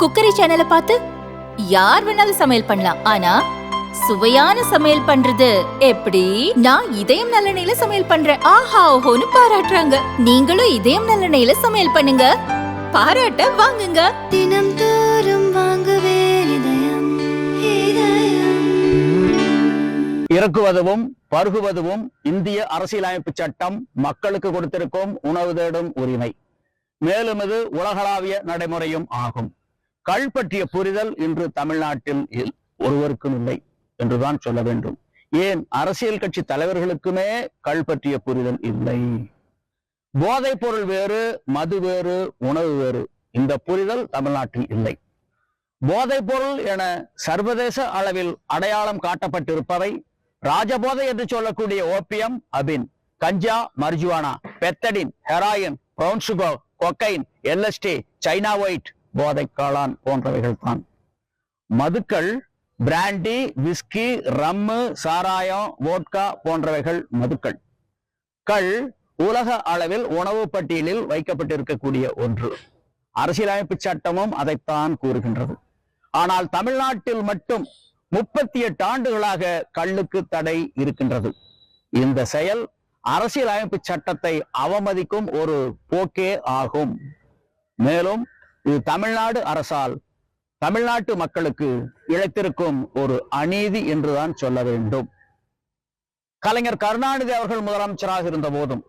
Cookery சேனலை பார்த்து யார் வேணாலும் சமையல் பண்ணலாம். ஆனா சுவையான சமையல் பண்றது எப்படி? நான் இதயம் நல்லெண்ணெயில சமையல் பண்றேன். ஆஹா ஓஹோன்னு பாராட்டுறாங்க. நீங்களும் இதயம் நல்லெண்ணெயில சமையல் பண்ணுங்க. பாராட்ட வாங்குங்க. தினம் தோறும் வாங்குவே இதயம் இதயம். இறக்குவதும் பருகுவதும் இந்திய அரசியலமைப்பு சட்டம் மக்களுக்கு கொடுத்திருக்கும் உணவு தேடும் உரிமை. மேலும் இது உலகளாவிய நடைமுறையும் ஆகும். கள் பற்றிய புரிதல் இன்று தமிழ்நாட்டில் ஒருவருக்கும் இல்லை என்றுதான் சொல்ல வேண்டும். ஏன்? அரசியல் கட்சி தலைவர்களுக்குமே கள் பற்றிய புரிதல் இல்லை. போதைப் பொருள் வேறு மது வேறு உணவு வேறு. இந்த புரிதல் தமிழ்நாட்டில் இல்லை. போதைப் பொருள் என சர்வதேச அளவில் அடையாளம் காட்டப்பட்டிருப்பவை ராஜபோதை என்று சொல்லக்கூடிய ஓபியம் அபின் கஞ்சா marijuana pethidine heroin brown sugar cocaine LSD China white போதைக்காளான் போன்றவைகள் தான் மதுக்கள் பிராண்டி விஸ்கி ரம்மு சாராயம் வோட்கா போன்றவைகள் மதுக்கள். கள் உலக அளவில் உணவு பட்டியலில் வைக்கப்பட்டிருக்கக்கூடிய ஒன்று. அரசியலமைப்பு சட்டமும் அதைத்தான் கூறுகின்றது. ஆனால் தமிழ்நாட்டில் மட்டும் முப்பத்தி எட்டு ஆண்டுகளாக கள்ளுக்கு தடை இருக்கின்றது. இந்த செயல் அரசியலமைப்பு சட்டத்தை அவமதிக்கும் ஒரு போக்கே ஆகும். மேலும் இது தமிழ்நாடு அரசால் தமிழ்நாட்டு மக்களுக்கு இழைத்திருக்கும் ஒரு அநீதி என்றுதான் சொல்ல வேண்டும். கலைஞர் கருணாநிதி அவர்கள் முதலமைச்சராக இருந்த போதும்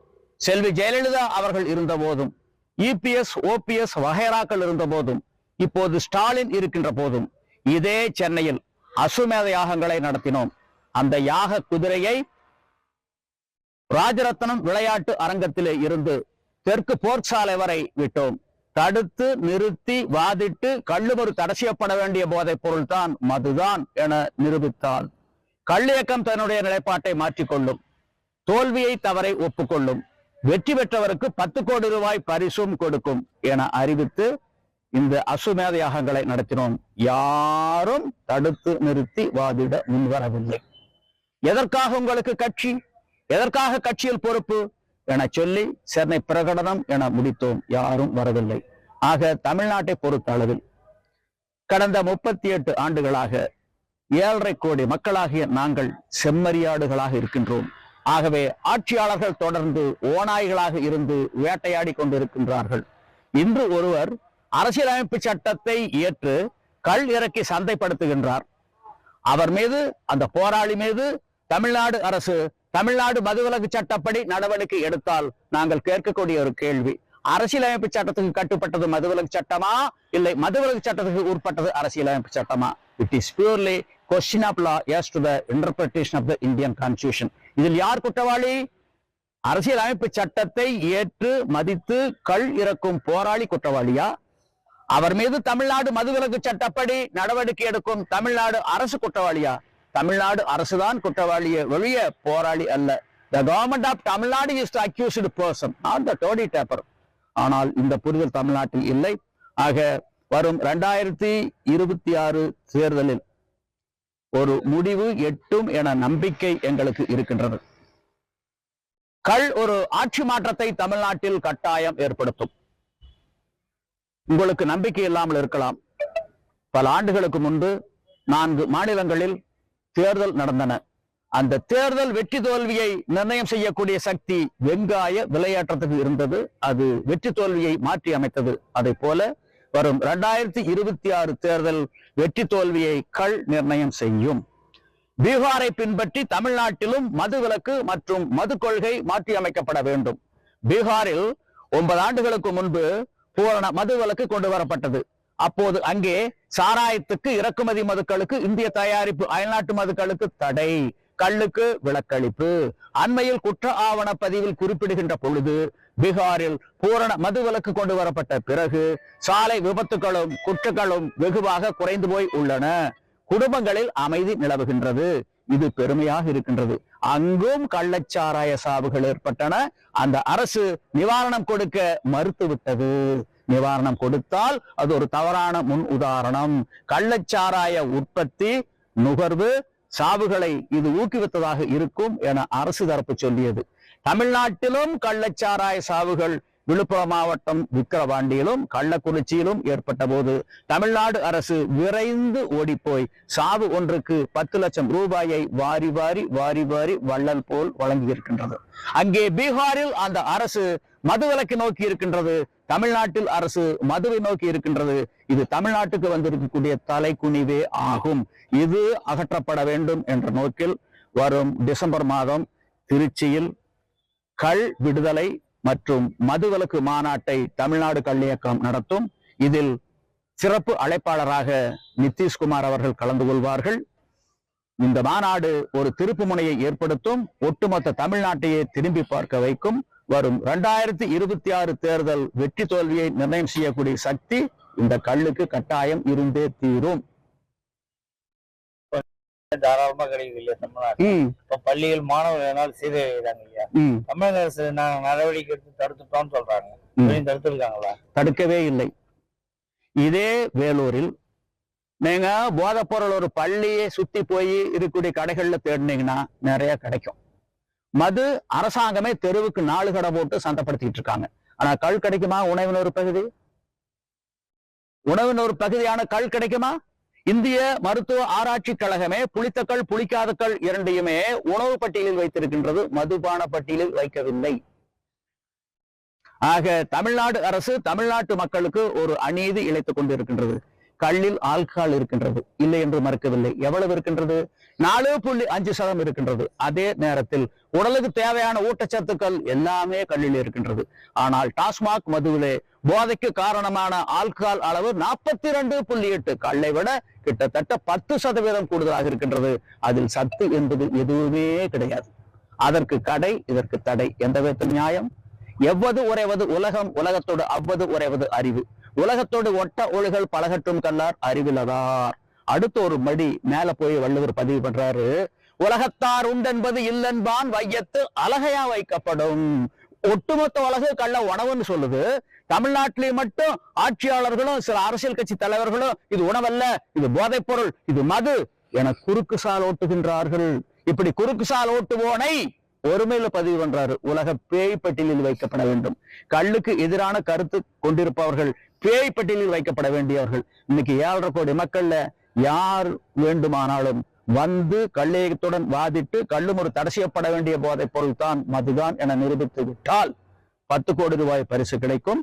செல்வி ஜெயலலிதா அவர்கள் இருந்த போதும் இபிஎஸ் ஓபிஎஸ் வகைராக்கள் இருந்த போதும் இப்போது ஸ்டாலின் இருக்கின்ற போதும் இதே சென்னையில் அசுமேத யாகங்களை நடத்தினோம். அந்த யாக குதிரையை ராஜரத்னம் விளையாட்டு அரங்கத்திலே இருந்து தெற்கு போர்ச்சாலை வரை விட்டோம். தடுத்து நிறுத்தி வாதிட்டு கள்ளுமறு தடை செய்யப்பட வேண்டிய போதைப் பொருள் தான் மதுதான் என நிரூபித்தால் கள்ளியக்கம் தன்னுடைய நிலைப்பாட்டை மாற்றிக்கொள்ளும். தோல்வியை தவறை ஒப்புக்கொள்ளும். வெற்றி பெற்றவருக்கு பத்து கோடி ரூபாய் பரிசும் கொடுக்கும் என அறிவித்து இந்த அசுமேத யாகங்களை நடத்தினோம். யாரும் தடுத்து நிறுத்தி வாதிட முன்வரவில்லை. எதற்காக உங்களுக்கு கட்சி? எதற்காக கட்சியில் பொறுப்பு? என சொல்லி சென்னை பிரகடனம் என முடித்தோம். யாரும் வரவில்லை. ஆக தமிழ்நாட்டை பொறுத்த அளவில் கடந்த முப்பத்தி எட்டு ஆண்டுகளாக ஏழரை கோடி மக்களாகிய நாங்கள் செம்மறியாடுகளாக இருக்கின்றோம். ஆகவே ஆட்சியாளர்கள் தொடர்ந்து ஓநாய்களாக இருந்து வேட்டையாடி கொண்டிருக்கின்றார்கள். இன்று ஒருவர் அரசியலமைப்பு சட்டத்தை ஏற்று கல் இறக்கி சந்தைப்படுத்துகின்றார். அவர் மீது அந்த போராளி மீது தமிழ்நாடு அரசு தமிழ்நாடு மதுவிலக்கு சட்டப்படி நடவடிக்கை எடுத்தால் நாங்கள் கேட்கக்கூடிய ஒரு கேள்வி. அரசியலமைப்பு சட்டத்துக்கு கட்டுப்பட்டது மதுவிலக்கு சட்டமா? இல்லை மதுவிலக்கு சட்டத்துக்கு உட்பட்டது அரசியலமைப்பு சட்டமா? It is purely question of law as to the interpretation of the Indian constitution இதில் யார் குற்றவாளி? அரசியலமைப்பு சட்டத்தை ஏற்று மதித்து கள் இறக்கும் போராளி குற்றவாளியா? அவர் மீது தமிழ்நாடு மதுவிலக்கு சட்டப்படி நடவடிக்கை எடுக்கும் தமிழ்நாடு அரசு குற்றவாளியா? தமிழ்நாடு அரசுதான் குற்றவாளிய வெளிய போராளி அல்ல. The government of Tamil Nadu is the accused person not the toddy tapper ஆனால் இந்த புரிதல் தமிழ்நாட்டில் இல்லை. ஆக வரும் இரண்டாயிரத்தி இருபத்தி ஆறு தேர்தலில் ஒரு முடிவு எட்டும் என நம்பிக்கை எங்களுக்கு இருக்கின்றது. கள் ஒரு ஆட்சி மாற்றத்தை தமிழ்நாட்டில் கட்டாயம் ஏற்படுத்தும். உங்களுக்கு நம்பிக்கை இல்லாமல் இருக்கலாம். பல ஆண்டுகளுக்கு முன்பு நான்கு மாநிலங்களில் தேர்தல் நடந்தன. அந்த தேர்தல் வெற்றி தோல்வியை நிர்ணயம் செய்யக்கூடிய சக்தி வெங்காய விளையாட்டத்துக்கு இருந்தது. அது வெற்றி தோல்வியை மாற்றி அமைத்தது. அதை போல வரும் இரண்டாயிரத்தி இருபத்தி ஆறு தேர்தல் வெற்றி தோல்வியை கள் நிர்ணயம் செய்யும். பீகாரை பின்பற்றி தமிழ்நாட்டிலும் மதுவிலக்கு மற்றும் மது கொள்கை மாற்றி அமைக்கப்பட வேண்டும். பீகாரில் ஒன்பது ஆண்டுகளுக்கு முன்பு பூரண மது விலக்கு கொண்டு வரப்பட்டது. அப்போது அங்கே சாராயத்துக்கு இறக்குமதி மதுக்களுக்கு இந்திய தயாரிப்பு அயல்நாட்டு மதுக்களுக்கு தடை. கல்லுக்கு விளக்களிப்பு அண்மையில் குற்ற ஆவண பதிவில் குறிப்பிடுகின்ற பொழுது பீகாரில் பூரண மதுவிலக்கு கொண்டு வரப்பட்ட பிறகு சாலை விபத்துகளும் குற்றங்களும் வெகுவாக குறைந்து போய் உள்ளன. குடும்பங்களில் அமைதி நிலவுகின்றது. இது பெருமையாக இருக்கின்றது. அங்கும் கள்ளச்சாராய சாவுகள் ஏற்பட்டன. அந்த அரசு நிவாரணம் கொடுக்க மறுத்துவிட்டது. நிவாரணம் கொடுத்தால் அது ஒரு தவறான முன் உதாரணம். கள்ளச்சாராய உற்பத்தி நுகர்வு சாவுகளை இது ஊக்குவித்ததாக இருக்கும் என அரசு தரப்பு சொல்லியது. தமிழ்நாட்டிலும் கள்ளச்சாராய சாவுகள் விழுப்புரம் மாவட்டம் விக்கிரவாண்டியிலும் கள்ளக்குறிச்சியிலும் ஏற்பட்ட போது தமிழ்நாடு அரசு விரைந்து ஓடிப்போய் சாவு ஒன்றுக்கு பத்து லட்சம் ரூபாயை வாரி வாரி வாரி வாரி வள்ளல் போல் வழங்கியிருக்கின்றது. அங்கே பீகாரில் அந்த அரசு மதுவிலக்கு நோக்கி இருக்கின்றது தமிழ்நாட்டில் அரசு மதுவை நோக்கி இருக்கின்றது. இது தமிழ்நாட்டுக்கு வந்திருக்கக்கூடிய தலைக்குனிவே ஆகும். இது அகற்றப்பட வேண்டும் என்ற நோக்கில் வரும் டிசம்பர் மாதம் திருச்சியில் கள் விடுதலை மற்றும் மதுவிலக்கு மாநாட்டை தமிழ்நாடு கள் இயக்கம் நடத்தும். இதில் சிறப்பு அழைப்பாளராக நிதிஷ்குமார் அவர்கள் கலந்து கொள்வார்கள். இந்த மாநாடு ஒரு திருப்பு முனையை ஏற்படுத்தும். ஒட்டுமொத்த தமிழ்நாட்டையே திரும்பி பார்க்க வைக்கும். வரும் இரண்டாயிரத்தி இருபத்தி ஆறு தேர்தல் வெற்றி தோல்வியை நிர்ணயம் செய்யக்கூடிய சக்தி இந்த கல்லுக்கு கட்டாயம் இருந்தே தீரும். தாராளமா கிடைக்குது இல்லையா தமிழ்நாடு இப்ப பள்ளிகள் மாணவர்கள் சீரழிகிறாங்க இல்லையா? தமிழக அரசு நாங்க நடவடிக்கை எடுத்து தடுத்துட்டோம்னு சொல்றாங்க. தடுத்துருக்காங்களா? தடுக்கவே இல்லை. இதே வேலூரில் நீங்க போதைப் பொருள் ஒரு பள்ளியை சுத்தி போய் இருக்கக்கூடிய கடைகள்ல தேடினீங்கன்னா நிறைய கிடைக்கும். மது அரசாங்கமே தெருவுக்கு நாலு கடை போட்டு சந்தைப்படுத்திட்டு இருக்காங்க. ஆனா கள் கிடைக்குமா உணவின் ஒரு பகுதி? உணவின் ஒரு பகுதியான கள் கிடைக்குமா? இந்திய மருத்துவ ஆராய்ச்சி கழகமே புளித்தக்கள் புளிக்காதக்கள் இரண்டையுமே உணவு பட்டியலில் வைத்திருக்கின்றது. மதுபான பட்டியலில் வைக்கவில்லை. ஆக தமிழ்நாடு அரசு தமிழ்நாட்டு மக்களுக்கு ஒரு அநீதி இழைத்துக் கொண்டிருக்கின்றது. கல்லில் ஆல்கஹால் இருக்கின்றது. இல்லை என்று மறுக்கவில்லை. எவ்வளவு இருக்கின்றது? நாலு புள்ளி அஞ்சு சதம் இருக்கின்றது. அதே நேரத்தில் உடலுக்கு தேவையான ஊட்டச்சத்துக்கள் எல்லாமே கல்லில் இருக்கின்றது. ஆனால் டாஸ்மாக் மதுவிலே போதைக்கு காரணமான ஆல்கஹால் அளவு நாற்பத்தி ரெண்டு புள்ளி எட்டு. கல்லை விட கிட்டத்தட்ட பத்து சதவீதம் கூடுதலாக இருக்கின்றது. அதில் சத்து என்பது எதுவுமே கிடையாது. அதற்கு கடை இதற்கு தடை. எந்த விதத்தில் நியாயம்? எவ்வது உறைவது உலகம் உலகத்தோடு அவ்வது உறைவது அறிவு. உலகத்தோடு ஒட்ட ஒழுகல் பழகட்டும் கல்லார் அறிவிலதார். அடுத்த ஒரு மடி மேல போய் வள்ளுவர் பதிவு பண்றாரு. உலகத்தார் உண்டென்பது இல்லென்பான் வையத்து அழகையா வைக்கப்படும். ஒட்டுமொத்த உலகு கள்ள உணவுன்னு சொல்லுது. தமிழ்நாட்டிலேயே மட்டும் ஆட்சியாளர்களும் சில அரசியல் கட்சி தலைவர்களும் இது உணவல்ல இது போதைப் பொருள் இது மது என குறுக்கு சால் ஓட்டுகின்றார்கள். இப்படி குறுக்கு சால் ஓட்டுவோனை ஒருமையில பதிவு பண்றாரு. உலக பேய் பட்டியலில் வைக்கப்பட வேண்டும். கல்லுக்கு எதிரான கருத்து கொண்டிருப்பவர்கள் பேய் பட்டியலில் வைக்கப்பட வேண்டியவர்கள். இன்னைக்கு ஏழரை கோடி மக்கள்ல யார் வேண்டுமானாலும் வந்து கல்லேயத்துடன் வாதிட்டு கல்லும் ஒரு தடை செய்யப்பட வேண்டிய போதைப் பொருள் தான் மதுதான் என நிரூபித்து விட்டால் பத்து கோடி ரூபாய் பரிசு கிடைக்கும்.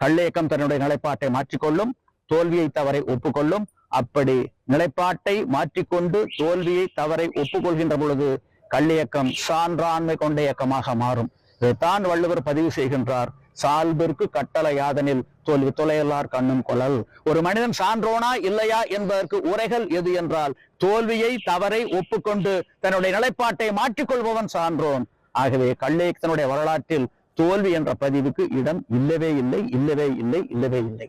கல்லேயக்கம் தன்னுடைய நிலைப்பாட்டை மாற்றிக்கொள்ளும். தோல்வியை தவறை ஒப்புக்கொள்ளும். அப்படி நிலைப்பாட்டை மாற்றிக்கொண்டு தோல்வியை தவறை ஒப்புக்கொள்கின்ற பொழுது கல்லியக்கம் சான்றாண்மை கொண்ட இயக்கமாக மாறும். இதைத்தான் வள்ளுவர் பதிவு செய்கின்றார். சால்பிற்கு கட்டளை யாதனில் தோல்வி தொலையல்லார் கண்ணும் கொளல் ஒரு மனிதன் சான்றோனா இல்லையா என்பதற்கு உரைகள் எது என்றால் தோல்வியை தவறை ஒப்புக்கொண்டு தன்னுடைய நிலைப்பாட்டை மாற்றிக்கொள்பவன் சான்றோன். ஆகவே கல்லேயத்தினுடைய வரலாற்றில் தோல்வி என்ற பதிவுக்கு இடம் இல்லவே இல்லை இல்லவே இல்லை இல்லவே இல்லை.